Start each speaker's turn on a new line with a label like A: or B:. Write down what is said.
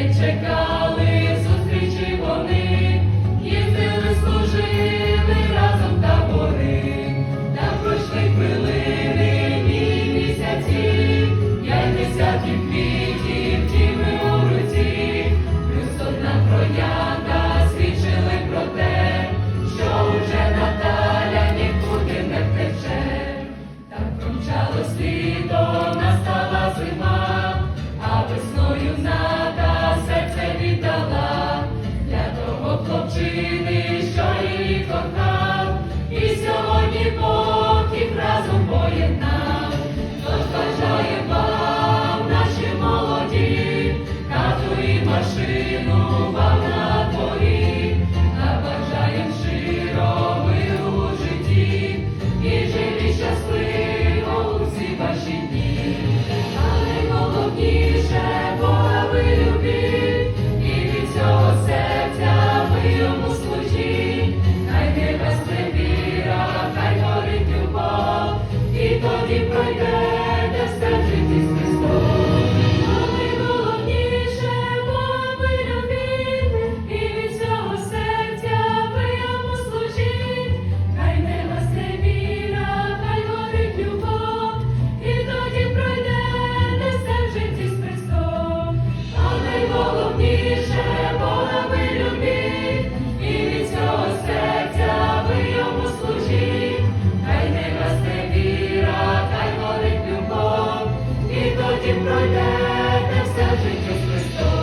A: They машину вона. Христос.